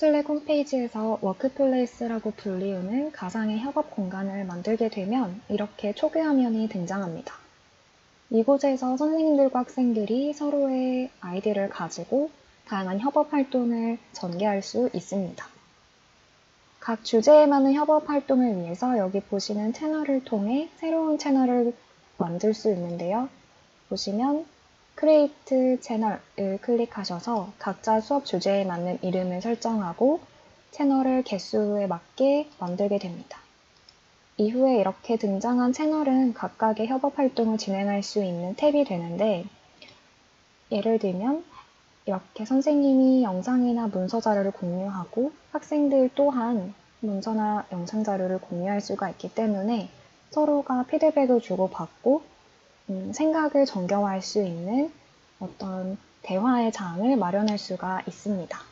슬랙 홈페이지에서 워크플레이스라고 불리우는 가상의 협업 공간을 만들게 되면 이렇게 초기 화면이 등장합니다. 이곳에서 선생님들과 학생들이 서로의 아이디를 가지고 다양한 협업 활동을 전개할 수 있습니다. 각 주제에 맞는 협업 활동을 위해서 여기 보시는 채널을 통해 새로운 채널을 만들 수 있는데요. 보시면 크리에이트 채널을 클릭하셔서 각자 수업 주제에 맞는 이름을 설정하고 채널을 개수에 맞게 만들게 됩니다. 이후에 이렇게 등장한 채널은 각각의 협업 활동을 진행할 수 있는 탭이 되는데 예를 들면 이렇게 선생님이 영상이나 문서 자료를 공유하고 학생들 또한 문서나 영상 자료를 공유할 수가 있기 때문에 서로가 피드백을 주고받고 음, 생각을 정교화할 수 있는 어떤 대화의 장을 마련할 수가 있습니다.